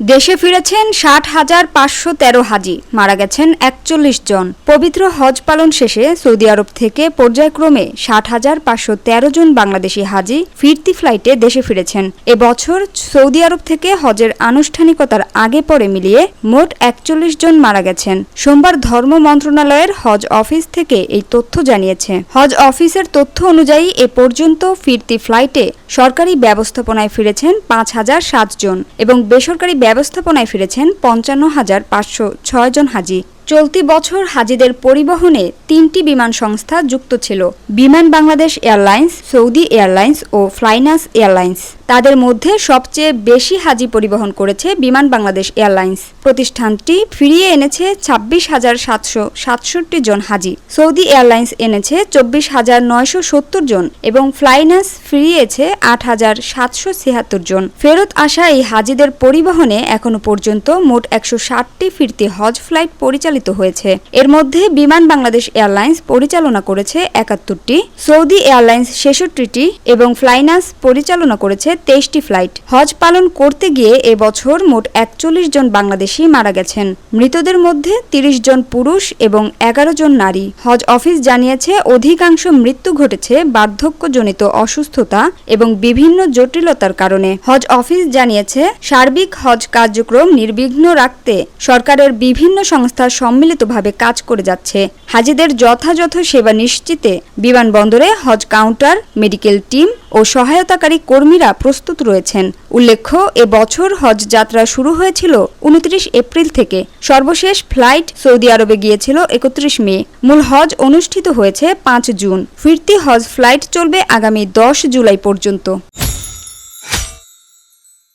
দেশে ফিরেছেন ষাট হাজার পাঁচশো তেরো হাজি। মারা গেছেন একচল্লিশ জন। পবিত্র হজ পালন শেষে সৌদি আরব থেকে পর্যায়ক্রমে ষাট হাজার পাঁচশো তেরো জন বাংলাদেশি হাজি ফিরতি ফ্লাইটে দেশে ফিরেছেন। এবছর সৌদি আরব থেকে হজের আনুষ্ঠানিকতার আগে পরে মিলিয়ে মোট একচল্লিশ জন মারা গেছেন। সোমবার ধর্ম মন্ত্রণালয়ের হজ অফিস থেকে এই তথ্য জানিয়েছে। হজ অফিসের তথ্য অনুযায়ী এ পর্যন্ত ফিরতি ফ্লাইটে সরকারি ব্যবস্থাপনায় ফিরেছেন পাঁচ হাজার সাত জন এবং বেসরকারি ব্যবস্থাপনায় ফিরেছেন পঞ্চান্ন হাজার পাঁচশো ছয় জন হাজি। চলতি বছর হাজিদের পরিবহনে তিনটি বিমান সংস্থা যুক্ত ছিল, Biman Bangladesh airlines, Saudi airlines ও ফ্লাইনাস এয়ারলাইন্স। তাদের মধ্যে সবচেয়ে বেশি হাজি পরিবহন করেছে বিমান বাংলাদেশ এয়ারলাইন্স। প্রতিষ্ঠানটি ফিরিয়ে এনেছে ছাব্বিশ হাজার সাতশো সাতষট্টি জন হাজি। সৌদি এয়ারলাইন্স এনেছে চব্বিশ হাজার নয়শো সত্তর জন এবং ফ্লাইনাস ফিরিয়েছে আট হাজার সাতশো ছিয়াত্তর জন। ফেরত আসা এই হাজিদের পরিবহনে এখনও পর্যন্ত মোট একশো ষাটটি ফিরতি হজ ফ্লাইট পরিচালিত হয়েছে। এর মধ্যে বিমান বাংলাদেশ এয়ারলাইন্স পরিচালনা করেছে একাত্তরটি, সৌদি এয়ারলাইন্স ছেষট্টিটি এবং ফ্লাইনাস পরিচালনা করেছে তেইশটি ফ্লাইট। হজ পালন করতে গিয়ে এবছর মোট একচল্লিশ জন বাংলাদেশি মারা গেছেন। মৃতদের মধ্যে তিরিশ জন পুরুষ এবং এগারো জন নারী। হজ অফিস জানিয়েছে, অধিকাংশ মৃত্যু ঘটেছে বার্ধক্যজনিত অসুস্থতা এবং বিভিন্ন জটিলতার কারণে। হজ অফিস জানিয়েছে, সার্বিক হজ কার্যক্রম নির্বিঘ্ন রাখতে সরকারের বিভিন্ন সংস্থা সম্মিলিতভাবে কাজ করে যাচ্ছে। হাজিদের যথাযথ সেবা নিশ্চিতে বিমানবন্দরে হজ কাউন্টার, মেডিকেল টিম ও সহায়তাকারী কর্মীরা প্রস্তুত রয়েছেন। উল্লেখ্য, এ বছর হজ যাত্রা শুরু হয়েছিল উনত্রিশ এপ্রিল থেকে। সর্বশেষ ফ্লাইট সৌদি আরবে গিয়েছিল একত্রিশ মে। মূল হজ অনুষ্ঠিত হয়েছে পাঁচ জুন। ফিরতি হজ ফ্লাইট চলবে আগামী দশ জুলাই পর্যন্ত।